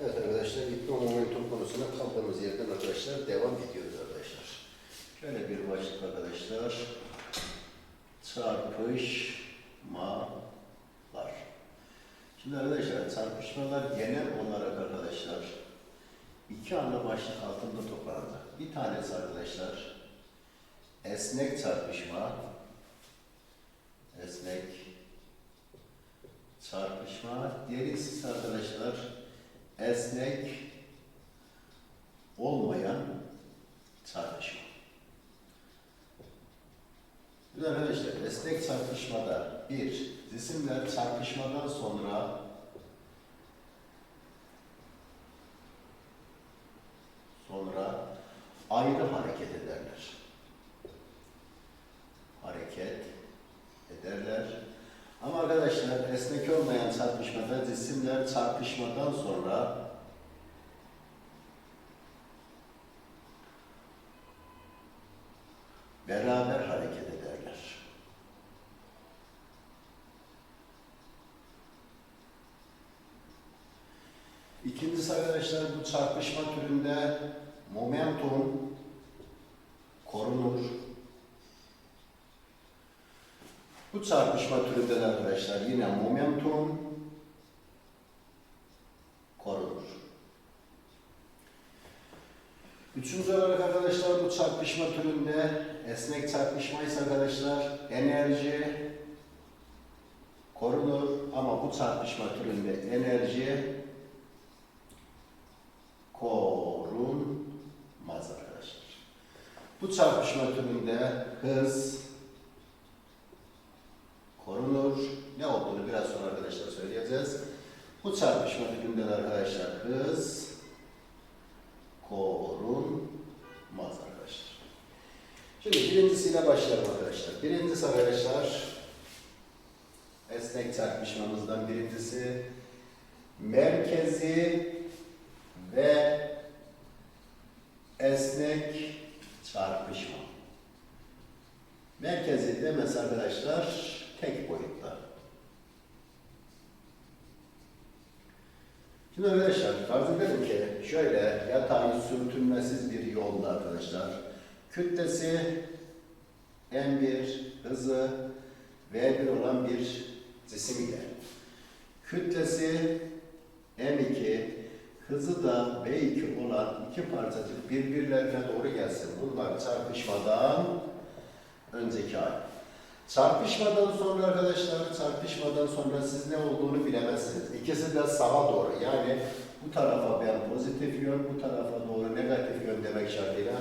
Evet arkadaşlar, ipno momentum konusuna kaldığımız yerden arkadaşlar devam ediyoruz arkadaşlar. Şöyle bir başlık arkadaşlar. Çarpışmalar. Şimdi arkadaşlar çarpışmalar genel olarak arkadaşlar iki ana başlık altında toplandı. Bir tanesi arkadaşlar esnek çarpışma. Esnek çarpışma. Diğerisi ise arkadaşlar esnek olmayan çarpışma. Şimdi arkadaşlar esnek çarpışmada bir cisimler çarpışmadan sonra sonra ayrı hareket ederler. Hareket ederler. Ama arkadaşlar esnek olmayan çarpışmada cisimler çarpışmadan sonra beraber hareket ederler. İkincisi arkadaşlar bu çarpışma türünde momentum korunur. Bu çarpışma türünde de arkadaşlar yine momentum korunur. Üçüncü olarak arkadaşlar bu çarpışma türünde esnek çarpışma ise arkadaşlar enerji korunur ama bu çarpışma türünde enerji korunmaz arkadaşlar. Bu çarpışma türünde hız korunur. Ne olduğunu biraz sonra arkadaşlar söyleyeceğiz. Bu çarpışma de arkadaşlar hız korunmaz arkadaşlar. Şimdi birincisiyle başlayalım arkadaşlar. Birincisi arkadaşlar esnek çarpışmamızdan birincisi merkezi ve esnek çarpışma. Merkezi demesi arkadaşlar tek boyutta. Şimdi arkadaşlar farz edelim ki şöyle yatay sürtünmesiz bir yolda arkadaşlar kütlesi M1 hızı V1 olan bir cisim ile kütlesi M2 hızı da V2 olan iki parçacık birbirlerine doğru gelsin. Bunlar çarpışmadan önceki hal. Çarpışmadan sonra arkadaşlar, çarpışmadan sonra siz ne olduğunu bilemezsiniz. İkisi de sağa doğru. Yani bu tarafa ben pozitif yön, bu tarafa doğru negatif yön demek şartıyla.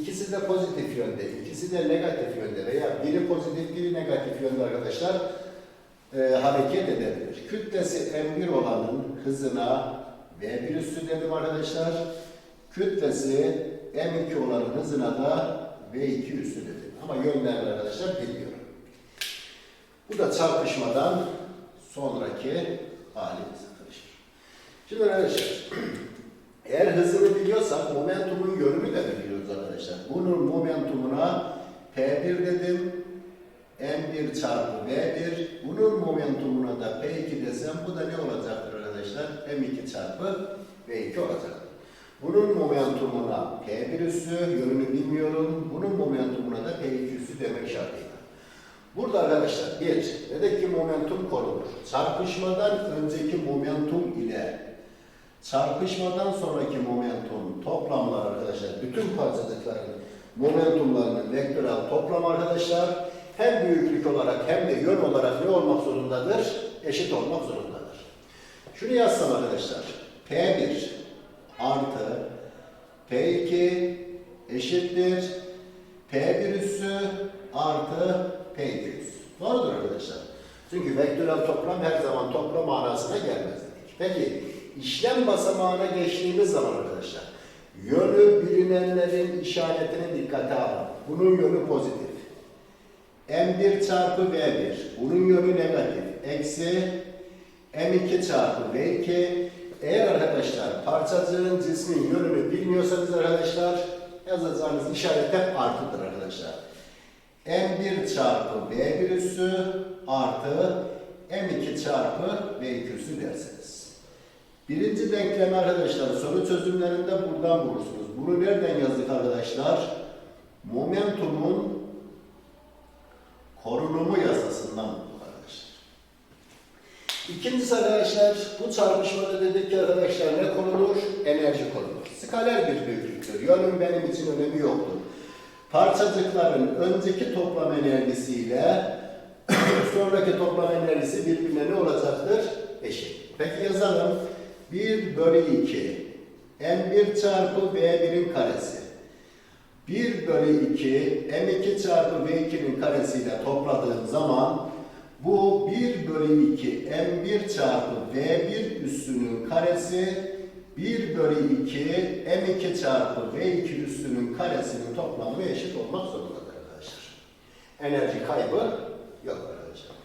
İkisi de pozitif yönde, ikisi de negatif yönde veya biri pozitif, biri negatif yönde arkadaşlar e, hareket edebilir. Kütlesi M1 olanın hızına V1 üssü dedim arkadaşlar. Kütlesi M2 olanın hızına da V2 üssü dedim. Ama yönlerini arkadaşlar bilmiyorum. Bu da çarpışmadan sonraki halimiz arkadaşlar. Şimdi arkadaşlar, eğer hızını biliyorsak momentumun yönünü de biliyoruz arkadaşlar. Bunun momentumuna P1 dedim. M1 çarpı V1. Bunun momentumuna da P2 desem bu da ne olacaktır arkadaşlar? M2 çarpı V2 olacak. Bunun momentumuna P1 üssü, yönünü bilmiyorum. Bunun momentumuna da P2 üssü demek şartıyla. Burada arkadaşlar bir, dedik momentum korunur. Çarpışmadan önceki momentum ile çarpışmadan sonraki momentum toplamlar arkadaşlar, bütün parçacıkların momentumlarının vektörel toplam arkadaşlar hem büyüklük olarak hem de yön olarak ne olmak zorundadır? Eşit olmak zorundadır. Şunu yazsam arkadaşlar, P1 artı P2 eşittir P1 üssü artı P2 üssü. Doğrudur arkadaşlar. Çünkü vektörel toplam her zaman toplam manasına gelmez dedik. Peki işlem basamağına geçtiğimiz zaman arkadaşlar yönü bilinenlerin işaretini dikkate alın. Bunun yönü pozitif. M1 çarpı V1. Bunun yönü negatif. Eksi M2 çarpı V2. Eğer arkadaşlar parçacığın cismin yönünü bilmiyorsanız arkadaşlar yazacağınız işaret hep artıdır arkadaşlar. M1 çarpı V1 üssü artı M2 çarpı V2 üssü dersiniz. Birinci denklemi arkadaşlar soru çözümlerinde buradan bulursunuz. Bunu nereden yazdık arkadaşlar? Momentumun korunumu yasasından bulduk arkadaşlar. İkincisi arkadaşlar bu çarpışmada dedik ki arkadaşlar ne korunur? Enerji korunur. Skaler bir büyüklüktür. Yönün benim için önemi yoktur. Parçacıkların önceki toplam enerjisiyle sonraki toplam enerjisi birbirine ne olacaktır? Eşit. Peki yazalım. 1 bölü 2 m1 çarpı v1'in karesi 1 bölü 2 m2 çarpı v2'nin karesiyle topladığım zaman bu 1 bölü 2 m1 çarpı v1 üssünün karesi 1 bölü 2 m2 çarpı v2 üssünün karesinin toplamına eşit olmak zorundadır arkadaşlar. Enerji kaybı yok arkadaşlar.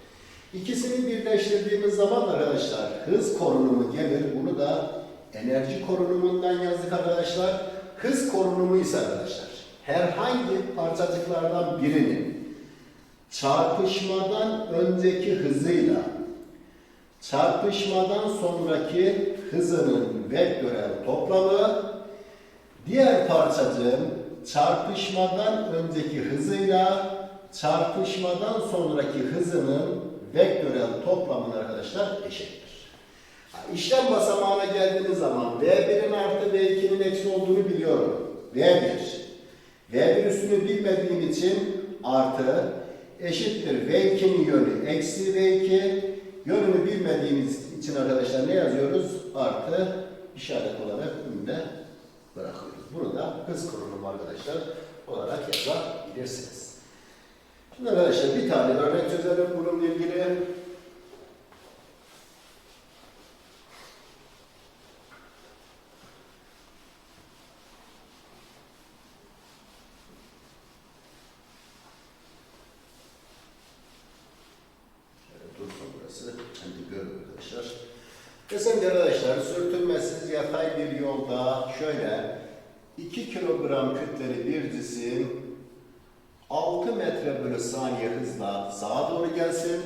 İkisini birleştirdiğimiz zaman arkadaşlar hız korunumu gelir. Bunu da enerji korunumundan yazdık arkadaşlar. Hız korunumu ise arkadaşlar herhangi parçacıklardan birinin çarpışmadan önceki hızıyla çarpışmadan sonraki hızının vektörel toplamı diğer parçacığın çarpışmadan önceki hızıyla çarpışmadan sonraki hızının vektörel toplamına arkadaşlar eşittir. İşlem basamağına geldiğiniz zaman V1'in artı V2'nin eksi olduğunu biliyorum. V1. V1 üstünü bilmediğim için artı eşittir V2'nin yönü eksi V2 yönünü bilmediğimiz için arkadaşlar ne yazıyoruz? Artı işaret olarak önünde bırakıyoruz. Bunu da hız korunumu arkadaşlar olarak yazabilirsiniz. Şimdi arkadaşlar bir tane örnek çözelim bununla ilgili. Şöyle dursun burası. Şimdi görün arkadaşlar. Desem ki arkadaşlar sürtünmesiz yatay bir yolda şöyle 2 kilogram kütleli bir cisim 6 metre bölü saniye hızla sağa doğru gelsin.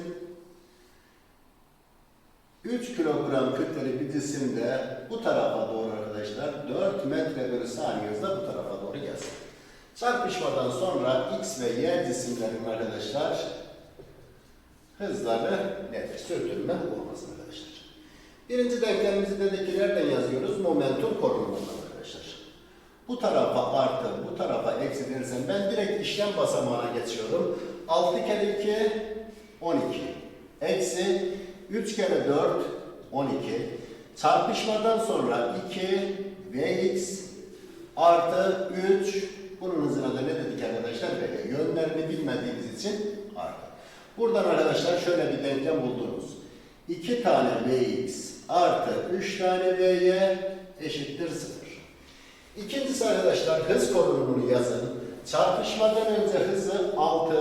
3 kilogram kütleli bir cisim de bu tarafa doğru arkadaşlar 4 metre bölü saniye hızla bu tarafa doğru gelsin. Çarpışmadan sonra X ve Y cisimlerin arkadaşlar hızları nedir? Sürtünme olmasın arkadaşlar. Birinci denklemimizi dedik nereden yazıyoruz? Momentum korunumundan arkadaşlar. Bu tarafa artı, bu tarafa eksi verirsem ben direkt işlem basamağına geçiyorum. 6 kere 2, 12. Eksi 3 kere 4, 12. Çarpışmadan sonra 2 Vx artı 3 bunun hızına da ne dedik arkadaşlar? Böyle yönlerini bilmediğimiz için artı. Buradan arkadaşlar şöyle bir denklem buldunuz. 2 tane Vx artı 3 tane Vy eşittir 0. İkincisi arkadaşlar hız korunumunu yazın. Çarpışmadan önce hızı 6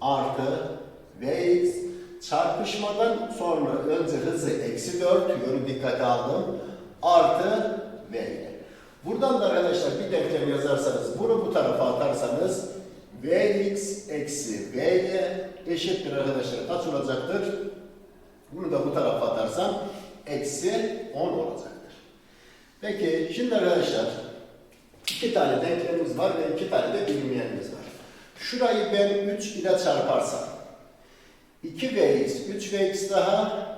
artı Vx çarpışmadan sonra önce hızı eksi 4 yönü dikkate aldım artı Vy. Buradan da arkadaşlar bir denklem yazarsanız bunu bu tarafa atarsanız Vx eksi Vy eşittir arkadaşlar kaç olacaktır? Bunu da bu tarafa atarsam eksi 10 olacaktır. Peki şimdi arkadaşlar iki tane denklemimiz var ve iki tane de bilinmeyenimiz var. Şurayı ben 3 ile çarparsam 2vx, 3vx daha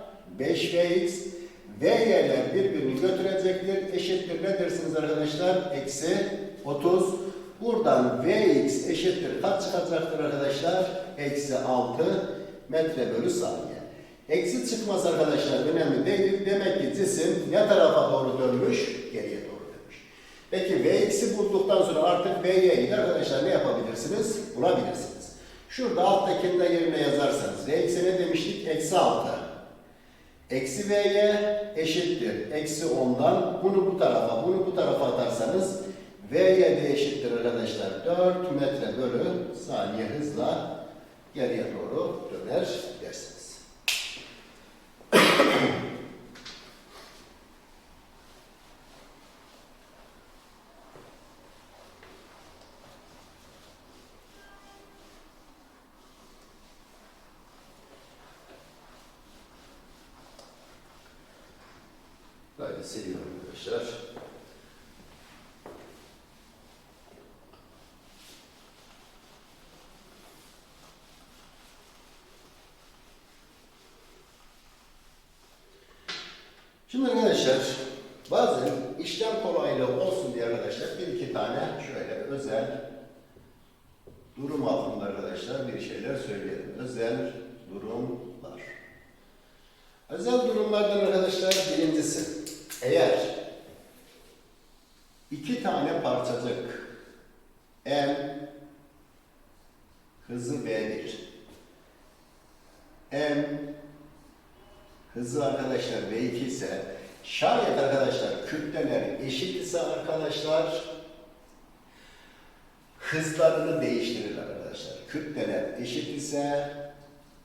5vx V'ler birbirini götürecektir. Eşittir ne dersiniz arkadaşlar? Eksi 30. Buradan Vx eşittir. Kaç çıkacaktır arkadaşlar? Eksi 6 metre bölü saniye. Eksi çıkmaz arkadaşlar önemli değil. Demek ki cisim ne tarafa doğru dönmüş? Geriye. Peki Vx'i bulduktan sonra artık V'ye ile arkadaşlar ne yapabilirsiniz? Bulabilirsiniz. Şurada alttakini de yerine yazarsanız Vx'e ne demiştik? Eksi 6. Eksi V'ye eşittir. Eksi 10'dan bunu bu tarafa, bunu bu tarafa atarsanız V'ye de eşittir arkadaşlar. 4 metre bölü saniye hızla geriye doğru döner dersiniz. Böyle Şöyle siliyorum arkadaşlar. Şimdi arkadaşlar bazen işlem kolaylığı olsun diye arkadaşlar bir iki tane şöyle özel durum altında arkadaşlar bir şeyler söyleyelim. Özel durumlar. Özel durumlardan arkadaşlar birincisi eğer iki tane parçacık M hızı V1 M hızı arkadaşlar V2 ise şayet arkadaşlar kütleler eşit ise arkadaşlar hızlarını değiştirir arkadaşlar. Kütleler eşit ise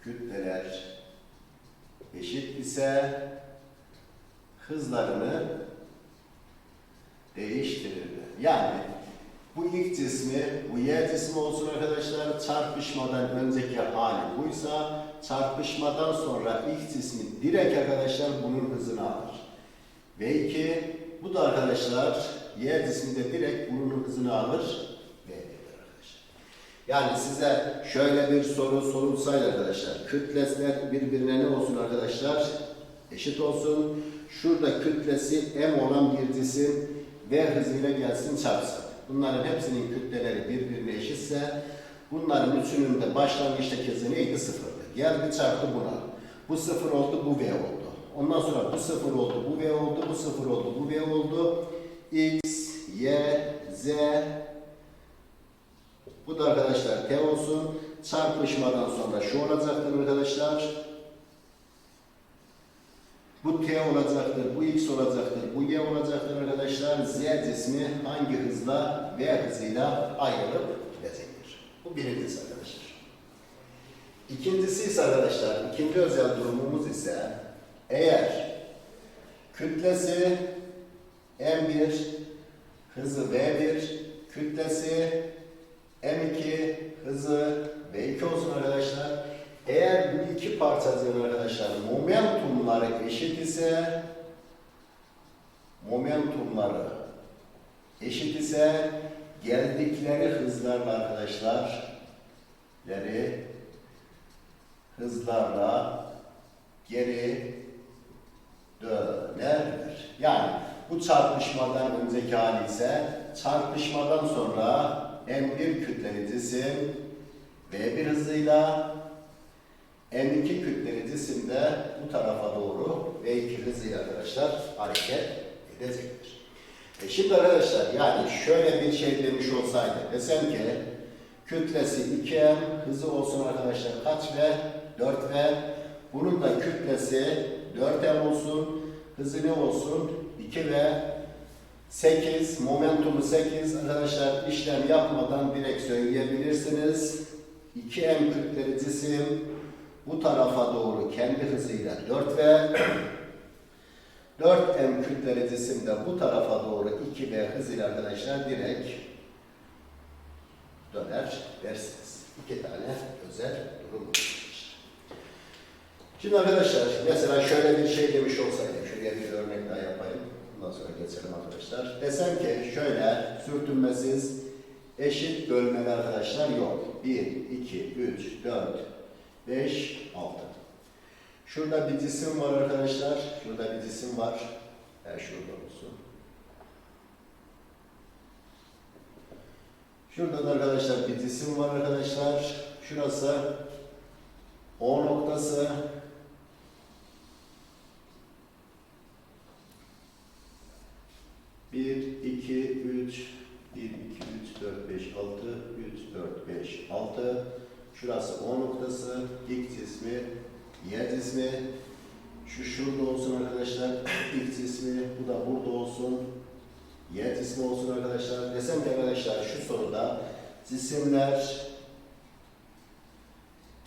kütleler eşit ise hızlarını değiştirirler. Yani bu ilk cismi, bu y cismi olsun arkadaşlar çarpışmadan önceki hali buysa çarpışmadan sonra ilk cismin direkt arkadaşlar bunun hızını alır. Ve iki, bu da arkadaşlar y cismi de direkt bunun hızını alır. V1'dir arkadaşlar. Yani size şöyle bir soru sorulsaydı arkadaşlar, kütlesler birbirine ne olsun arkadaşlar? Eşit olsun. Şurada kütlesi m olan bir cisim v hızıyla gelsin çarpsın. Bunların hepsinin kütleleri birbirine eşitse bunların üçünün de başlangıçtaki hızı neydi? Sıfırdı. Geldi çarptı buna. Bu sıfır oldu, bu v oldu. Ondan sonra bu sıfır oldu, bu v oldu, bu sıfır oldu, bu v oldu. x, y, z, bu da arkadaşlar t olsun. Çarpışmadan sonra şu olacaktır arkadaşlar. Bu t olacaktır, bu x olacaktır, bu y olacaktır arkadaşlar. Z cismi hangi hızla v hızıyla ayrılıp gidecektir. Bu birincisi arkadaşlar. İkincisi ise arkadaşlar, ikinci özel durumumuz ise eğer kütlesi m1, hızı v1, kütlesi M2 hızı V2 olsun arkadaşlar. Eğer bu iki parçacığın arkadaşlar momentumları eşit ise momentumları eşit ise geldikleri hızlarla arkadaşlar leri hızlarla geri dönerler. Yani bu çarpışmadan önceki hali ise çarpışmadan sonra M1 kütleli cisim V1 hızıyla M2 kütleli cisim de bu tarafa doğru V2 hızıyla arkadaşlar hareket edecektir. E şimdi arkadaşlar yani şöyle bir şey demiş olsaydı desem ki kütlesi 2M hızı olsun arkadaşlar kaç V? 4V. Bunun da kütlesi 4M olsun. Hızı ne olsun? 2V. 8, momentumu 8 arkadaşlar işlem yapmadan direkt söyleyebilirsiniz. 2M kütleli cisim bu tarafa doğru kendi hızıyla 4 ve 4M kütleli cisim de bu tarafa doğru 2V hızıyla arkadaşlar direkt döner dersiniz. İki tane özel durum var. Şimdi arkadaşlar mesela şöyle bir şey demiş olsaydım, şuraya bir örnek daha yapayım. Ondan sonra geçelim arkadaşlar. Desem ki şöyle sürtünmesiz eşit bölmeler arkadaşlar yok. 1, 2, 3, 4, 5, 6. Şurada bir cisim var arkadaşlar. Şurada bir cisim var. Yani şurada olsun. Şurada da arkadaşlar bir cisim var arkadaşlar. Şurası O noktası. Bir, iki, üç, bir, iki, üç, dört, beş, altı, üç, dört, beş, altı. Şurası O noktası, ilk cismi, Y cismi. Şu şurada olsun arkadaşlar, ilk cismi, bu da burada olsun. Y cismi olsun arkadaşlar. Desem ki arkadaşlar şu soruda cisimler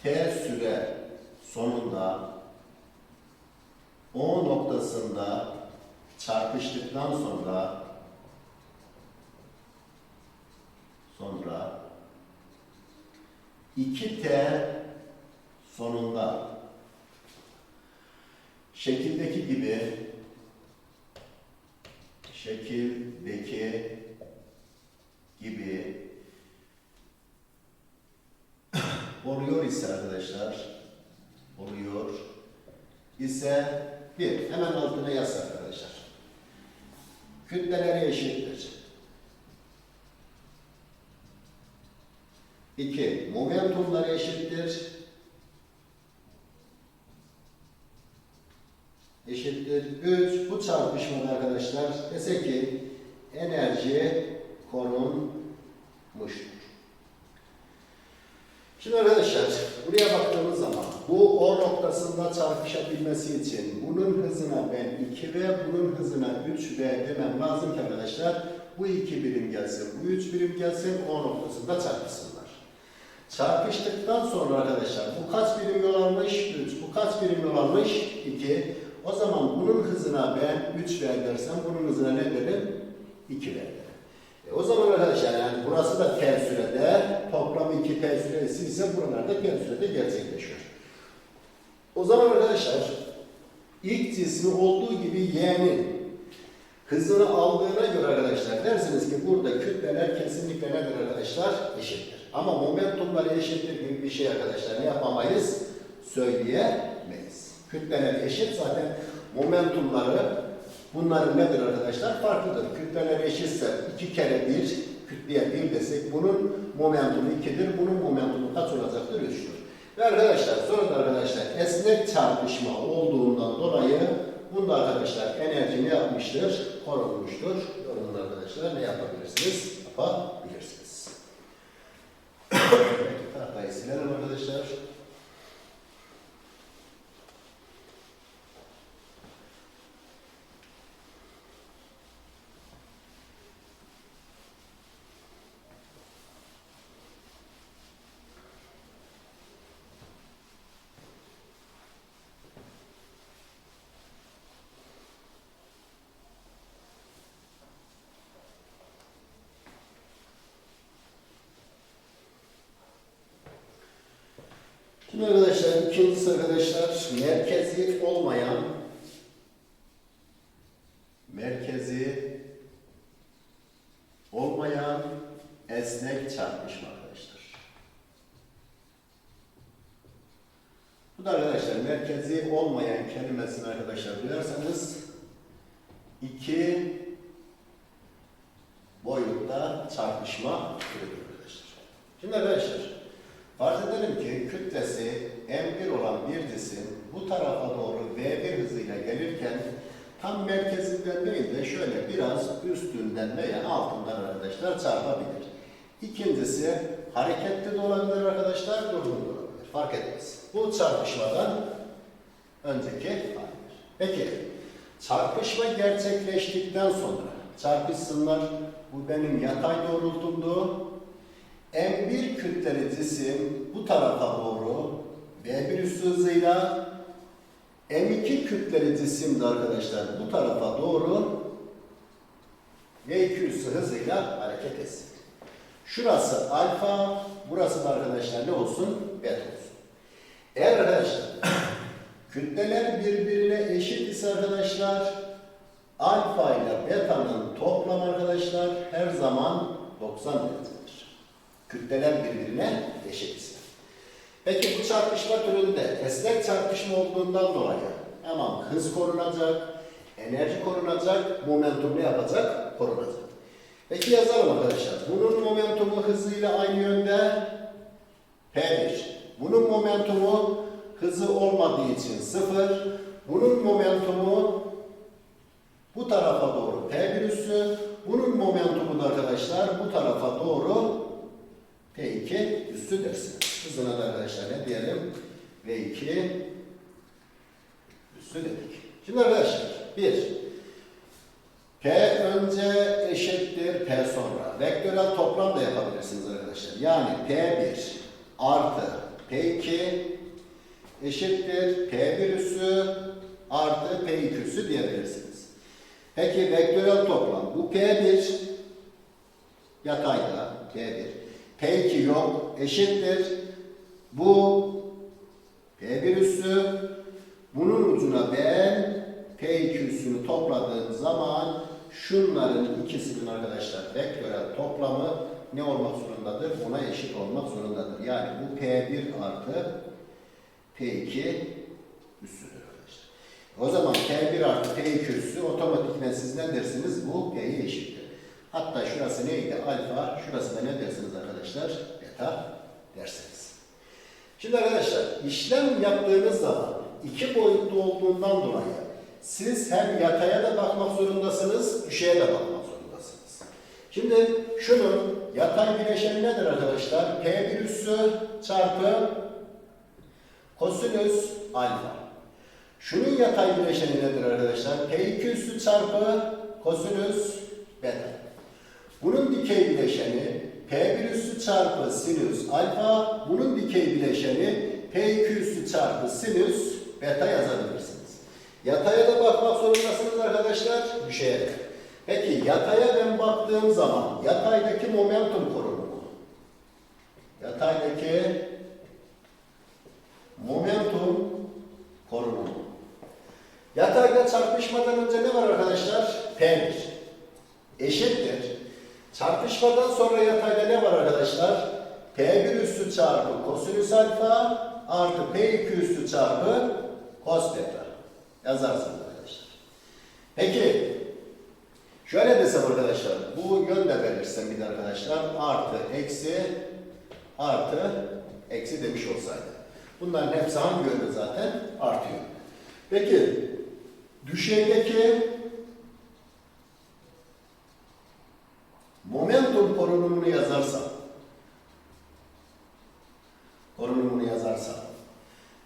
T süre sonunda O noktasında çarpıştıktan sonra sonra 2T sonunda şekildeki gibi şekildeki gibi oluyor ise arkadaşlar oluyor ise bir hemen altına yaz arkadaşlar. Kütleleri eşittir. İki, momentumları eşittir. Eşittir. Üç, bu çarpışmada arkadaşlar dese ki enerji korunmuştur. Şimdi arkadaşlar buraya baktığımız zaman bu O noktasında çarpışabilmesi için bunun hızına ben 2 ve bunun hızına 3 v demem lazım ki arkadaşlar bu iki birim gelsin, bu üç birim gelsin O noktasında çarpışsınlar. Çarpıştıktan sonra arkadaşlar bu kaç birim yol almış? 3. Bu kaç birim yol almış? 2. O zaman bunun hızına ben 3 v dersem bunun hızına ne derim? 2 v derim. E o zaman arkadaşlar yani burası da tel sürede, toplam iki tel süresi ise buralarda tel sürede gerçekleşiyor. O zaman arkadaşlar ilk cismi olduğu gibi y'nin hızını aldığına göre arkadaşlar dersiniz ki burada kütleler kesinlikle nedir arkadaşlar? Eşittir. Ama momentumları eşittir gibi bir şey arkadaşlar ne yapamayız? Söyleyemeyiz. Kütleler eşit zaten momentumları Bunların nedir arkadaşlar? Farklıdır. Kütleler eşitse iki kere bir, kütleye bir desek bunun momentumu ikidir, bunun momentumu kaç olacaktır? Üçtür. Ve arkadaşlar sonra da arkadaşlar esnek çarpışma olduğundan dolayı bunda arkadaşlar enerji ne yapmıştır? Korunmuştur. Yorumda arkadaşlar ne yapabilirsiniz? Yapabilirsiniz. Tahtayı silelim arkadaşlar. Şimdi arkadaşlar ikincisi arkadaşlar merkezi olmayan merkezi olmayan esnek çarpışma arkadaşlar. Bu da arkadaşlar merkezi olmayan kelimesini arkadaşlar duyarsanız iki boyutta çarpışma türüdür arkadaşlar. Şimdi arkadaşlar Edelim ki kütlesi M1 olan bir cisim bu tarafa doğru V1 hızıyla gelirken tam merkezinden değil de şöyle biraz üstünden veya altından arkadaşlar çarpabilir. İkincisi hareketli de olabilir arkadaşlar, durgun da olabilir. Fark etmez. Bu çarpışmadan önceki halidir. Peki çarpışma gerçekleştikten sonra çarpışsınlar bu benim yatay doğrultumdu. M1 kütleli cisim bu tarafa doğru V1 üssü hızıyla M2 kütleli cisim de arkadaşlar bu tarafa doğru V2 üssü hızıyla hareket etsin. Şurası alfa, burası da arkadaşlar ne olsun? Beta olsun. Eğer arkadaşlar kütleler birbirine eşit ise arkadaşlar alfa ile beta'nın toplam arkadaşlar her zaman 90 derecedir kütleler birbirine eşit. Peki bu çarpışma türünde esnek çarpışma olduğundan dolayı tamam hız korunacak, enerji korunacak, momentum ne yapacak? Korunacak. Peki yazalım arkadaşlar. Bunun momentumu hızıyla aynı yönde P1. Bunun momentumu hızı olmadığı için 0. Bunun momentumu bu tarafa doğru P1 üssü. Bunun momentumu da arkadaşlar bu tarafa doğru P2 üssü dersin. Hızına da arkadaşlar ne diyelim? V2 üssü dedik. Şimdi arkadaşlar bir P önce eşittir P sonra. Vektörel toplam da yapabilirsiniz arkadaşlar. Yani P1 artı P2 eşittir P1 üssü artı P2 üssü diyebilirsiniz. Peki vektörel toplam. Bu P1 yatayda P1 P2 yok eşittir. Bu P1 üssü bunun ucuna ben P2 üssünü topladığım zaman şunların ikisinin arkadaşlar vektörel toplamı ne olmak zorundadır? Buna eşit olmak zorundadır. Yani bu P1 artı P2 üssüdür arkadaşlar. O zaman P1 artı P2 üssü otomatikmen siz ne dersiniz? Bu P'ye eşittir. Hatta şurası neydi? Alfa, şurası da ne dersiniz arkadaşlar? Beta dersiniz. Şimdi arkadaşlar işlem yaptığınız zaman iki boyutlu olduğundan dolayı siz hem yataya da bakmak zorundasınız, düşeye de bakmak zorundasınız. Şimdi şunun yatay bileşeni nedir arkadaşlar? P1 üssü çarpı kosinüs alfa. Şunun yatay bileşeni nedir arkadaşlar? P2 üssü çarpı kosinüs beta. Bunun dikey bileşeni P1 üssü çarpı sinüs alfa. Bunun dikey bileşeni P2 üssü çarpı sinüs beta yazabilirsiniz. Yataya da bakmak zorundasınız arkadaşlar. Düşeye de. Peki yataya ben baktığım zaman yataydaki momentum korunumu. Yataydaki momentum korunumu. Yatayda çarpışmadan önce ne var arkadaşlar? P1. Eşittir. Çarpışmadan sonra yatayda ne var arkadaşlar? P1 üssü çarpı kosinüs alfa artı P2 üssü çarpı kos beta. Yazarsınız arkadaşlar. Peki şöyle desem arkadaşlar bu yönde verirsem bir de arkadaşlar artı eksi artı eksi demiş olsaydı. Bunların hepsi hangi yönde zaten? Artı yönde. Peki düşeydeki momentum korunumunu yazarsam korunumunu yazarsam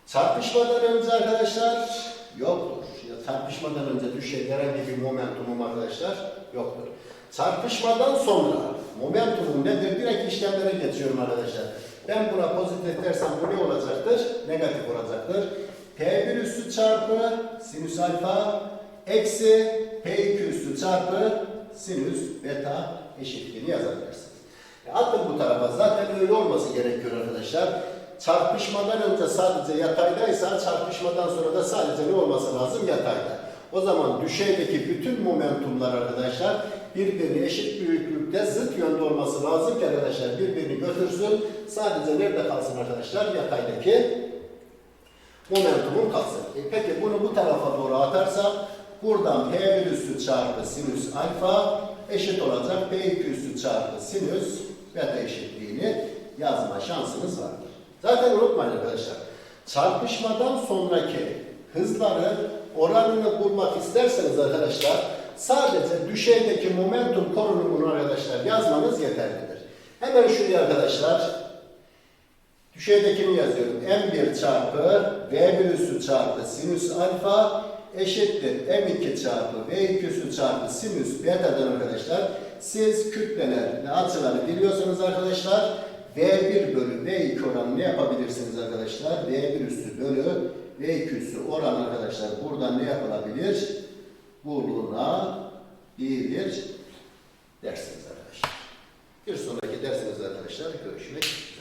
çarpışmadan önce arkadaşlar yoktur. Ya çarpışmadan önce düşey herhangi bir momentumum arkadaşlar yoktur. Çarpışmadan sonra momentumum nedir? Direkt işlemlere geçiyorum arkadaşlar. Ben buna pozitif dersem bu ne olacaktır? Negatif olacaktır. P1 üssü çarpı sinüs alfa eksi P2 üssü çarpı sinüs beta eşitliğini yazabilirsiniz. E attım bu tarafa. Zaten öyle olması gerekiyor arkadaşlar. Çarpışmadan önce sadece yataydaysa çarpışmadan sonra da sadece ne olması lazım? Yatayda. O zaman düşeydeki bütün momentumlar arkadaşlar birbirini eşit büyüklükte zıt yönde olması lazım ki arkadaşlar birbirini götürsün. Sadece nerede kalsın arkadaşlar? Yataydaki momentumum kalsın. E peki bunu bu tarafa doğru atarsam buradan P1 üssü çarpı sinüs alfa eşit olacak P2 üssü çarpı sinüs beta eşitliğini yazma şansınız vardır. Zaten unutmayın arkadaşlar. Çarpışmadan sonraki hızları oranını bulmak isterseniz arkadaşlar sadece düşeydeki momentum korunumunu arkadaşlar yazmanız yeterlidir. Hemen şuraya arkadaşlar düşeydekini yazıyorum. M1 çarpı V1 üssü çarpı sinüs alfa eşittir M2 çarpı V2 üssü çarpı sinüs beta'dan arkadaşlar. Siz kütleler ve açıları biliyorsunuz arkadaşlar. V1 bölü V2 oranı ne yapabilirsiniz arkadaşlar? V1 üssü bölü V2 üssü oran arkadaşlar. Buradan ne yapılabilir? Bulunabilir dersiniz arkadaşlar. Bir sonraki dersimizde arkadaşlar görüşmek